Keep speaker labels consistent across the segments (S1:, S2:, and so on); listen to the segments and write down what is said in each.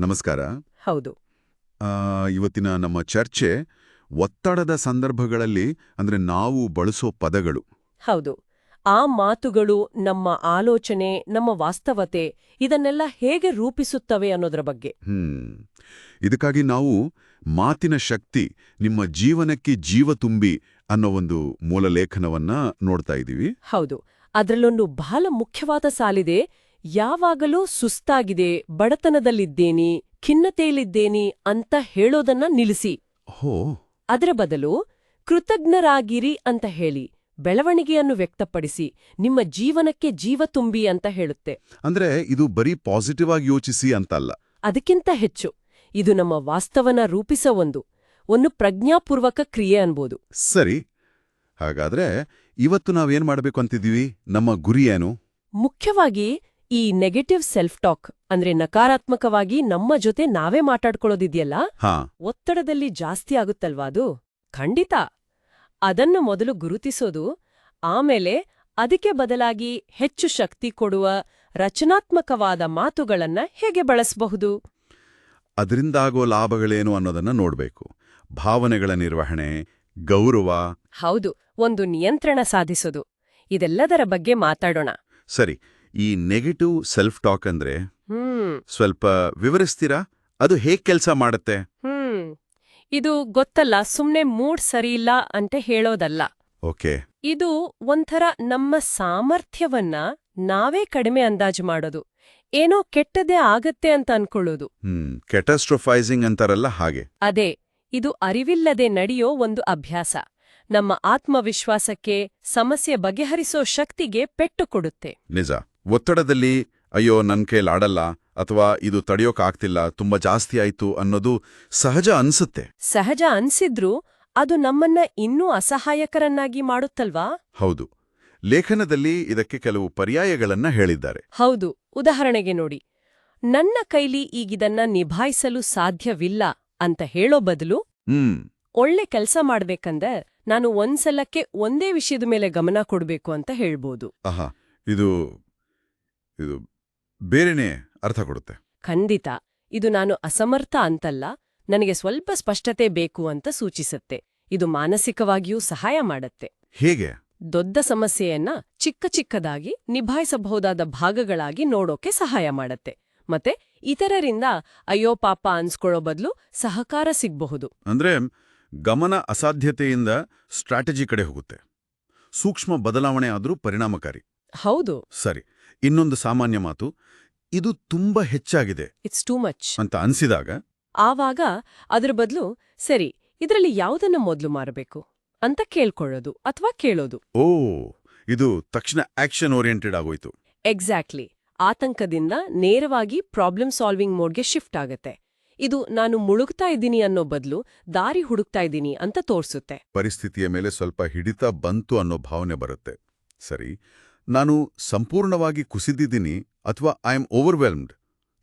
S1: ನಮಸ್ಕಾರ.
S2: ಹೌದು.
S1: ಆ, ಇವತ್ತಿನ ನಮ್ಮ ಚರ್ಚೆ ಒತ್ತಡದ ಸಂದರ್ಭಗಳಲ್ಲಿ ಅಂದ್ರೆ ನಾವು ಬಳಸೋ ಪದಗಳು.
S2: ಹೌದು. ಆ ಮಾತುಗಳು ನಮ್ಮ ಆಲೋಚನೆ ನಮ್ಮ ವಾಸ್ತವತೆ ಇದನ್ನೆಲ್ಲ ಹೇಗೆ ರೂಪಿಸುತ್ತವೆ ಅನ್ನೋದ್ರ ಬಗ್ಗೆ.
S1: ಹ್ಮ್. ಇದಕ್ಕಾಗಿ ನಾವು ಮಾತಿನ ಶಕ್ತಿ ನಿಮ್ಮ ಜೀವನಕ್ಕೆ ಜೀವ ತುಂಬಿ ಅನ್ನೋ ಒಂದು ಮೂಲ ಲೇಖನವನ್ನ ನೋಡ್ತಾ ಇದ್ದೀವಿ
S2: ಹೌದು. ಅದರಲ್ಲೊಂದು ಬಹಳ ಮುಖ್ಯವಾದ ಸಾಲಿದೆ. ಯಾವಾಗಲೂ ಸುಸ್ತಾಗಿದೆ ಬಡತನದಲ್ಲಿದ್ದೇನಿ ಖಿನ್ನತೆಯಲ್ಲಿದ್ದೇನಿ ಅಂತ ಹೇಳೋದನ್ನ ನಿಲ್ಲಿಸಿ.
S1: ಹೋ.
S2: ಅದರ ಬದಲು ಕೃತಜ್ಞರಾಗಿರಿ ಅಂತ ಹೇಳಿ ಬೆಳವಣಿಗೆಯನ್ನು ವ್ಯಕ್ತಪಡಿಸಿ ನಿಮ್ಮ ಜೀವನಕ್ಕೆ ಜೀವ ತುಂಬಿ ಅಂತ ಹೇಳುತ್ತೆ.
S1: ಅಂದ್ರೆ ಇದು ಬರೀ ಪಾಸಿಟಿವ್ ಆಗಿ ಯೋಚಿಸಿ ಅಂತಲ್ಲ.
S2: ಅದಕ್ಕಿಂತ ಹೆಚ್ಚು ಇದು ನಮ್ಮ ವಾಸ್ತವನ ರೂಪಿಸ ಒಂದು ಒಂದು ಪ್ರಜ್ಞಾಪೂರ್ವಕ ಕ್ರಿಯೆ ಅನ್ಬೋದು.
S1: ಸರಿ ಹಾಗಾದ್ರೆ ಇವತ್ತು ನಾವೇನ್ ಮಾಡಬೇಕು ಅಂತಿದೀವಿ ನಮ್ಮ ಗುರಿ ಏನು?
S2: ಮುಖ್ಯವಾಗಿ ಈ ನೆಗೆಟಿವ್ ಸೆಲ್ಫ್ ಟಾಕ್ ಅಂದ್ರೆ ನಕಾರಾತ್ಮಕವಾಗಿ ನಮ್ಮ ಜೊತೆ ನಾವೇ ಮಾತಾಡ್ಕೊಳ್ಳೋದಿದೆಯಲ್ಲ? ಒತ್ತಡದಲ್ಲಿ ಜಾಸ್ತಿ ಆಗುತ್ತಲ್ವಾ ಅದು? ಖಂಡಿತ. ಅದನ್ನು ಮೊದಲು ಗುರುತಿಸೋದು ಆಮೇಲೆ ಅದಕ್ಕೆ ಬದಲಾಗಿ ಹೆಚ್ಚು ಶಕ್ತಿ ಕೊಡುವ ರಚನಾತ್ಮಕವಾದ ಮಾತುಗಳನ್ನ ಹೇಗೆ ಬಳಸಬಹುದು?
S1: ಅದರಿಂದಾಗೋ ಲಾಭಗಳೇನು ಅನ್ನೋದನ್ನ ನೋಡ್ಬೇಕು. ಭಾವನೆಗಳ ನಿರ್ವಹಣೆ ಗೌರವ.
S2: ಹೌದು ಒಂದು ನಿಯಂತ್ರಣ ಸಾಧಿಸೋದು. ಇದೆಲ್ಲದರ ಬಗ್ಗೆ ಮಾತಾಡೋಣ.
S1: ಸರಿ. ಈ ನೆಗೆಟಿವ್ ಸೆಲ್ಫ್ ಟಾಕ್ ಅಂದ್ರೆ ಸ್ವಲ್ಪ ವಿವರಿಸ್ತೀರಾ? ಅದು ಹೇಗ್ ಕೆಲಸ ಮಾಡುತ್ತೆ?
S2: ಇದು ಗೊತ್ತಲ್ಲ ಸುಮ್ನೆ ಮೂಡ್ ಸರಿಯಿಲ್ಲ ಅಂತ ಹೇಳೋದಲ್ಲ.
S1: ಓಕೆ.
S2: ಇದು ಒಂಥರ ನಮ್ಮ ಸಾಮರ್ಥ್ಯವನ್ನ ನಾವೇ ಕಡಿಮೆ ಅಂದಾಜು ಮಾಡೋದು. ಏನೋ ಕೆಟ್ಟದೇ ಆಗತ್ತೆ ಅಂತ ಅನ್ಕೊಳ್ಳೋದು.
S1: ಹ್ಮ್ ಕೆಟಸ್ಟ್ರೊಫೈಸಿಂಗ್ ಅಂತಾರಲ್ಲ ಹಾಗೆ.
S2: ಅದೇ ಇದು ಅರಿವಿಲ್ಲದೆ ನಡೆಯೋ ಒಂದು ಅಭ್ಯಾಸ. ನಮ್ಮ ಆತ್ಮವಿಶ್ವಾಸಕ್ಕೆ ಸಮಸ್ಯೆ ಬಗೆಹರಿಸೋ ಶಕ್ತಿಗೆ ಪೆಟ್ಟು ಕೊಡುತ್ತೆ.
S1: ನಿಜ. ಒತ್ತಡದಲ್ಲಿ ಅಯ್ಯೋ ನನ್ನ ಕೈಲಾಡಲ್ಲ ಅಥವಾ ಇದು ತಡೆಯೋಕಾಗ್ತಿಲ್ಲ ತುಂಬಾ ಜಾಸ್ತಿ ಆಯ್ತು ಅನ್ನೋದು ಸಹಜ ಅನ್ಸುತ್ತೆ.
S2: ಸಹಜ ಅನ್ಸಿದ್ರೂ ಅದು ನಮ್ಮನ್ನ ಇನ್ನೂ ಅಸಹಾಯಕರನ್ನಾಗಿ ಮಾಡುತ್ತಲ್ವಾ?
S1: ಹೌದು. ಲೇಖನದಲ್ಲಿ ಇದಕ್ಕೆ ಕೆಲವು ಪರ್ಯಾಯಗಳನ್ನ ಹೇಳಿದ್ದಾರೆ.
S2: ಹೌದು. ಉದಾಹರಣೆಗೆ ನೋಡಿ. ನನ್ನ ಕೈಲಿ ಈಗಿದನ್ನ ನಿಭಾಯಿಸಲು ಸಾಧ್ಯವಿಲ್ಲ ಅಂತ ಹೇಳೋ ಬದಲು
S1: ಹ್ಮ್.
S2: ಒಳ್ಳೆ ಕೆಲಸ ಮಾಡ್ಬೇಕಂದ್ರೆ ನಾನು ಒಂದ್ಸಲಕ್ಕೆ ಒಂದೇ ವಿಷಯದ ಮೇಲೆ ಗಮನ ಕೊಡ್ಬೇಕು ಅಂತ ಹೇಳ್ಬೋದು.
S1: ಆಹಾ. ಇದು ಇದು ಬೇರೆನೇ ಅರ್ಥ ಕೊಡುತ್ತೆ.
S2: ಖಂಡಿತ. ಇದು ನಾನು ಅಸಮರ್ಥ ಅಂತಲ್ಲ ನನಗೆ ಸ್ವಲ್ಪ ಸ್ಪಷ್ಟತೆ ಬೇಕು ಅಂತ ಸೂಚಿಸುತ್ತೆ. ಇದು ಮಾನಸಿಕವಾಗಿಯೂ ಸಹಾಯ ಮಾಡತ್ತೆ.
S1: ಹೇಗೆ?
S2: ದೊಡ್ಡ ಸಮಸ್ಯೆಯನ್ನ ಚಿಕ್ಕ ಚಿಕ್ಕದಾಗಿ ನಿಭಾಯಿಸಬಹುದಾದ ಭಾಗಗಳಾಗಿ ನೋಡೋಕೆ ಸಹಾಯ ಮಾಡತ್ತೆ. ಮತ್ತೆ ಇತರರಿಂದ ಅಯ್ಯೋ ಪಾಪ ಅನ್ಸ್ಕೊಳ್ಳೋ ಬದಲು ಸಹಕಾರ ಸಿಗಬಹುದು.
S1: ಅಂದ್ರೆ ಗಮನ ಅಸಾಧ್ಯತೆಯಿಂದ ಸ್ಟ್ರಾಟಜಿ ಕಡೆ ಹೋಗುತ್ತೆ. ಸೂಕ್ಷ್ಮ ಬದಲಾವಣೆ ಆದರೂ ಪರಿಣಾಮಕಾರಿ.
S2: ಹೌದು.
S1: ಸರಿ. ಇನ್ನೊಂದು ಸಾಮಾನ್ಯ ಮಾತು ಇದು ತುಂಬಾ ಹೆಚ್ಚಾಗಿದೆ
S2: ಇಟ್ಸ್ ಟೂ ಮಚ್
S1: ಅಂತ ಅನ್ಸಿದಾಗ?
S2: ಆವಾಗ ಅದರ ಬದಲು ಸರಿ ಇದರಲ್ಲಿ ಯಾವುದನ್ನ ಮೊದಲು ಮಾರಬೇಕು ಅಂತ ಕೇಳ್ಕೊಳ್ಳೋದು ಅಥವಾ ಕೇಳೋದು.
S1: ಓ ಇದು ತಕ್ಷಣ ಆಕ್ಷನ್ ಓರಿಯೆಂಟೆಡ್ ಆಗೋಯ್ತು.
S2: ಎಕ್ಸಾಕ್ಟ್ಲಿ ಆತಂಕದಿಂದ ನೇರವಾಗಿ ಪ್ರಾಬ್ಲಮ್ ಸಾಲ್ವಿಂಗ್ ಮೋಡ್ಗೆ ಶಿಫ್ಟ್ ಆಗತ್ತೆ. ಇದು ನಾನು ಮುಳುಗ್ತಾ ಇದ್ದೀನಿ ಅನ್ನೋ ಬದಲು ದಾರಿ ಹುಡುಕ್ತಾ ಇದ್ದೀನಿ ಅಂತ ತೋರಿಸುತ್ತೆ.
S1: ಪರಿಸ್ಥಿತಿಯ ಮೇಲೆ ಸ್ವಲ್ಪ ಹಿಡಿತ ಬಂತು ಅನ್ನೋ ಭಾವನೆ ಬರುತ್ತೆ. ಸರಿ ನಾನು ಸಂಪೂರ್ಣವಾಗಿ ಕುಸಿದಿದ್ದೀನಿ ಅಥವಾ ಐ ಆಮ್ ಓವರ್ವೆಲ್ಮ್ಡ್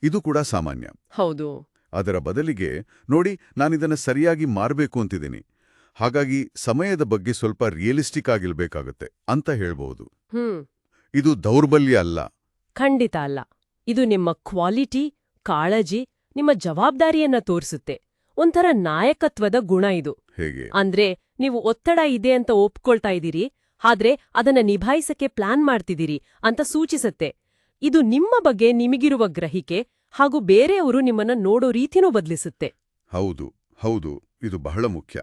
S1: ಇದು ಕೂಡ ಸಾಮಾನ್ಯ.
S2: ಹೌದು.
S1: ಅದರ ಬದಲಿಗೆ ನೋಡಿ ನಾನಿದನ್ನು ಸರಿಯಾಗಿ ಮಾರಬೇಕು ಅಂತಿದ್ದೀನಿ. ಹಾಗಾಗಿ ಸಮಯದ ಬಗ್ಗೆ ಸ್ವಲ್ಪ ರಿಯಲಿಸ್ಟಿಕ್ ಆಗಿರ್ಬೇಕಾಗತ್ತೆ ಅಂತ ಹೇಳಬಹುದು.
S2: ಹ್ಮ್.
S1: ಇದು ದೌರ್ಬಲ್ಯ ಅಲ್ಲ.
S2: ಖಂಡಿತ ಅಲ್ಲ. ಇದು ನಿಮ್ಮ ಕ್ವಾಲಿಟಿ ಕಾಳಜಿ ನಿಮ್ಮ ಜವಾಬ್ದಾರಿಯನ್ನ ತೋರಿಸುತ್ತೆ. ಒಂಥರ ನಾಯಕತ್ವದ ಗುಣ ಇದು.
S1: ಹೇಗೆ?
S2: ಅಂದ್ರೆ ನೀವು ಒತ್ತಡ ಇದೆ ಅಂತ ಒಪ್ಕೊಳ್ತಾ ಇದ್ದೀರಿ ಆದ್ರೆ ಅದನ್ನ ನಿಭಾಯಿಸಕ್ಕೆ ಪ್ಲಾನ್ ಮಾಡ್ತಿದ್ದೀರಿ ಅಂತ ಸೂಚಿಸತ್ತೆ. ಇದು ನಿಮ್ಮ ಬಗ್ಗೆ ನಿಮಗಿರುವ ಗ್ರಹಿಕೆ ಹಾಗೂ ಬೇರೆಯವರು ನಿಮ್ಮನ್ನ ನೋಡೋ ರೀತಿನೂ ಬದಲಿಸುತ್ತೆ.
S1: ಹೌದು ಹೌದು ಇದು ಬಹಳ ಮುಖ್ಯ.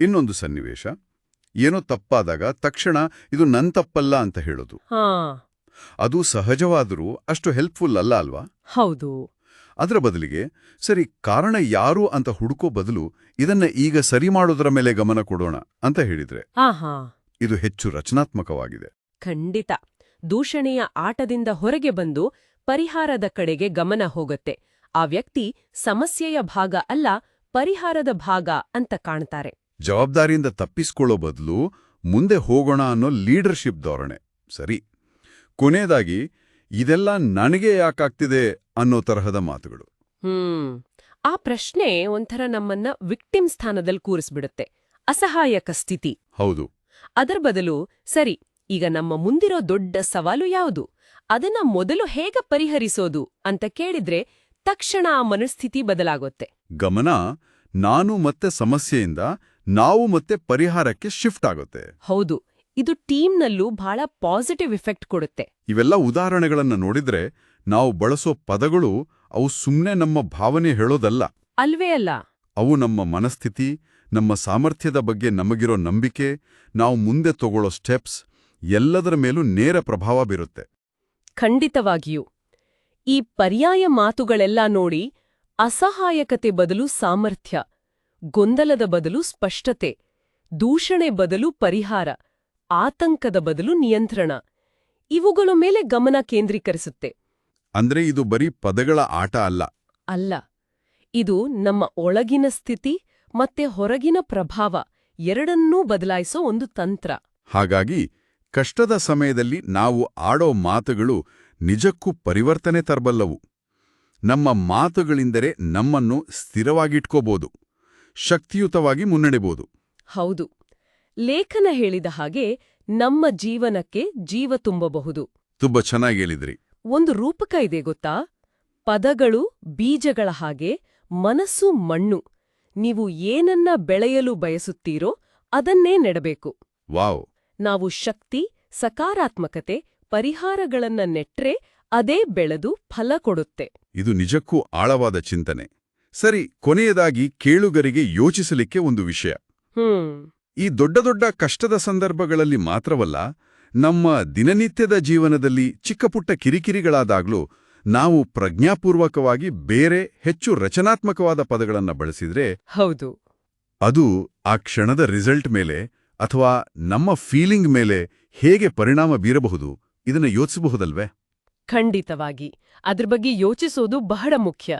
S1: ಇನ್ನೊಂದು ಸನ್ನಿವೇಶ ಏನೋ ತಪ್ಪಾದಾಗ ತಕ್ಷಣ ಇದು ನನ್ ತಪ್ಪಲ್ಲ ಅಂತ ಹೇಳೋದು.
S2: ಹಾ.
S1: ಅದು ಸಹಜವಾದರೂ ಅಷ್ಟು ಹೆಲ್ಪ್ಫುಲ್ ಅಲ್ಲ ಅಲ್ವಾ?
S2: ಹೌದು.
S1: ಅದರ ಬದಲಿಗೆ ಸರಿ ಕಾರಣ ಯಾರು ಅಂತ ಹುಡುಕೋ ಬದಲು ಇದನ್ನ ಈಗ ಸರಿ ಮಾಡೋದರ ಮೇಲೆ ಗಮನ ಕೊಡೋಣ ಅಂತ ಹೇಳಿದ್ರೆ. ಇದು ಹೆಚ್ಚು ರಚನಾತ್ಮಕವಾಗಿದೆ.
S2: ಖಂಡಿತ. ದೂಷಣೆಯ ಆಟದಿಂದ ಹೊರಗೆ ಬಂದು ಪರಿಹಾರದ ಕಡೆಗೆ ಗಮನ ಹೋಗುತ್ತೆ. ಆ ವ್ಯಕ್ತಿ ಸಮಸ್ಯೆಯ ಭಾಗ ಅಲ್ಲ ಪರಿಹಾರದ ಭಾಗ ಅಂತ ಕಾಣ್ತಾರೆ.
S1: ಜವಾಬ್ದಾರಿಯಿಂದ ತಪ್ಪಿಸ್ಕೊಳ್ಳೋ ಬದಲು ಮುಂದೆ ಹೋಗೋಣ ಅನ್ನೋ ಲೀಡರ್ಶಿಪ್ ಧೋರಣೆ. ಸರಿ. ಕೊನೆಯದಾಗಿ ಇದೆಲ್ಲ ನನಗೆ ಯಾಕಾಗ್ತಿದೆ ಅನ್ನೋ ತರಹದ ಮಾತುಗಳು.
S2: ಹ್ಮ್. ಆ ಪ್ರಶ್ನೆ ಒಂಥರ ನಮ್ಮನ್ನ ವಿಕ್ಟಿಮ್ ಸ್ಥಾನದಲ್ಲಿ ಕೂರಿಸ್ಬಿಡುತ್ತೆ. ಅಸಹಾಯಕ ಸ್ಥಿತಿ.
S1: ಹೌದು.
S2: ಅದರ ಬದಲು ಸರಿ ಈಗ ನಮ್ಮ ಮುಂದಿರೋ ದೊಡ್ಡ ಸವಾಲು ಯಾವುದು? ಅದನ್ನ ಮೊದಲು ಹೇಗೆ ಪರಿಹರಿಸೋದು ಅಂತ ಕೇಳಿದ್ರೆ ತಕ್ಷಣ ಆ ಮನಸ್ಥಿತಿ ಬದಲಾಗುತ್ತೆ.
S1: ಗಮನ ನಾನು ಮತ್ತೆ ಸಮಸ್ಯೆಯಿಂದ ನಾವು ಮತ್ತೆ ಪರಿಹಾರಕ್ಕೆ ಶಿಫ್ಟ್ ಆಗುತ್ತೆ.
S2: ಹೌದು ಇದು ಟೀಮ್ನಲ್ಲೂ ಬಹಳ ಪಾಸಿಟಿವ್ ಇಫೆಕ್ಟ್ ಕೊಡುತ್ತೆ.
S1: ಇವೆಲ್ಲ ಉದಾಹರಣೆಗಳನ್ನ ನೋಡಿದ್ರೆ ನಾವು ಬಳಸೋ ಪದಗಳು ಅವು ಸುಮ್ಮನೆ ನಮ್ಮ ಭಾವನೆ ಹೇಳೋದಲ್ಲ.
S2: ಅಲ್ವೇ ಅಲ್ಲ.
S1: ಅವು ನಮ್ಮ ಮನಸ್ಥಿತಿ ನಮ್ಮ ಸಾಮರ್ಥ್ಯದ ಬಗ್ಗೆ ನಮಗಿರೋ ನಂಬಿಕೆ ನಾವು ಮುಂದೆ ತಗೊಳ್ಳೋ ಸ್ಟೆಪ್ಸ್ ಎಲ್ಲದರ ಮೇಲೂ ನೇರ ಪ್ರಭಾವ ಬೀರುತ್ತೆ.
S2: ಖಂಡಿತವಾಗಿಯೂ. ಈ ಪರ್ಯಾಯ ಮಾತುಗಳೆಲ್ಲ ನೋಡಿ ಅಸಹಾಯಕತೆ ಬದಲು ಸಾಮರ್ಥ್ಯ ಗೊಂದಲದ ಬದಲು ಸ್ಪಷ್ಟತೆ ದೂಷಣೆ ಬದಲು ಪರಿಹಾರ ಆತಂಕದ ಬದಲು ನಿಯಂತ್ರಣ ಇವುಗಳ ಮೇಲೆ ಗಮನ ಕೇಂದ್ರೀಕರಿಸುತ್ತೆ.
S1: ಅಂದ್ರೆ ಇದು ಬರೀ ಪದಗಳ ಆಟ ಅಲ್ಲ.
S2: ಅಲ್ಲ ಇದು ನಮ್ಮ ಒಳಗಿನ ಸ್ಥಿತಿ ಮತ್ತೆ ಹೊರಗಿನ ಪ್ರಭಾವ ಎರಡನ್ನೂ ಬದಲಾಯಿಸೋ ಒಂದು ತಂತ್ರ.
S1: ಹಾಗಾಗಿ ಕಷ್ಟದ ಸಮಯದಲ್ಲಿ ನಾವು ಆಡೋ ಮಾತುಗಳು ನಿಜಕ್ಕೂ ಪರಿವರ್ತನೆ ತರಬಲ್ಲವು. ನಮ್ಮ ಮಾತುಗಳಿಂದರೆ ನಮ್ಮನ್ನು ಸ್ಥಿರವಾಗಿಟ್ಕೋಬೋದು ಶಕ್ತಿಯುತವಾಗಿ ಮುನ್ನಡೆಬೋದು.
S2: ಹೌದು. ಲೇಖನ ಹೇಳಿದ ಹಾಗೆ ನಮ್ಮ ಜೀವನಕ್ಕೆ ಜೀವ ತುಂಬಬಹುದು.
S1: ತುಂಬ ಚೆನ್ನಾಗಿ ಹೇಳಿದ್ರಿ.
S2: ಒಂದು ರೂಪಕ ಇದೆ ಗೊತ್ತಾ? ಪದಗಳು ಬೀಜಗಳ ಹಾಗೆ ಮನಸ್ಸು ಮಣ್ಣು. ನೀವು ಏನನ್ನ ಬೆಳೆಯಲು ಬಯಸುತ್ತೀರೋ ಅದನ್ನೇ ನೆಡಬೇಕು.
S1: ವಾವ್.
S2: ನಾವು ಶಕ್ತಿ ಸಕಾರಾತ್ಮಕತೆ ಪರಿಹಾರಗಳನ್ನ ನೆಟ್ರೆ ಅದೇ ಬೆಳೆದು ಫಲ ಕೊಡುತ್ತೆ.
S1: ಇದು ನಿಜಕ್ಕೂ ಆಳವಾದ ಚಿಂತನೆ. ಸರಿ ಕೊನೆಯದಾಗಿ ಕೇಳುಗರಿಗೆ ಯೋಚಿಸಲಿಕ್ಕೆ ಒಂದು ವಿಷಯ.
S2: ಹ್ಮ್.
S1: ಈ ದೊಡ್ಡ ದೊಡ್ಡ ಕಷ್ಟದ ಸಂದರ್ಭಗಳಲ್ಲಿ ಮಾತ್ರವಲ್ಲ ನಮ್ಮ ದಿನನಿತ್ಯದ ಜೀವನದಲ್ಲಿ ಚಿಕ್ಕಪುಟ್ಟ ಕಿರಿಕಿರಿಗಳಾದಾಗ್ಲೂ ನಾವು ಪ್ರಜ್ಞಾಪೂರ್ವಕವಾಗಿ ಬೇರೆ ಹೆಚ್ಚು ರಚನಾತ್ಮಕವಾದ ಪದಗಳನ್ನು ಬಳಸಿದ್ರೆ
S2: ಹೌದು.
S1: ಅದು ಆ ಕ್ಷಣದ ರಿಸಲ್ಟ್ ಮೇಲೆ ಅಥವಾ ನಮ್ಮ ಫೀಲಿಂಗ್ ಮೇಲೆ ಹೇಗೆ ಪರಿಣಾಮ ಬೀರಬಹುದು ಇದನ್ನ ಯೋಚಿಸಬಹುದಲ್ವೇ?
S2: ಖಂಡಿತವಾಗಿ. ಅದ್ರ ಬಗ್ಗೆ ಯೋಚಿಸೋದು ಬಹಳ ಮುಖ್ಯ.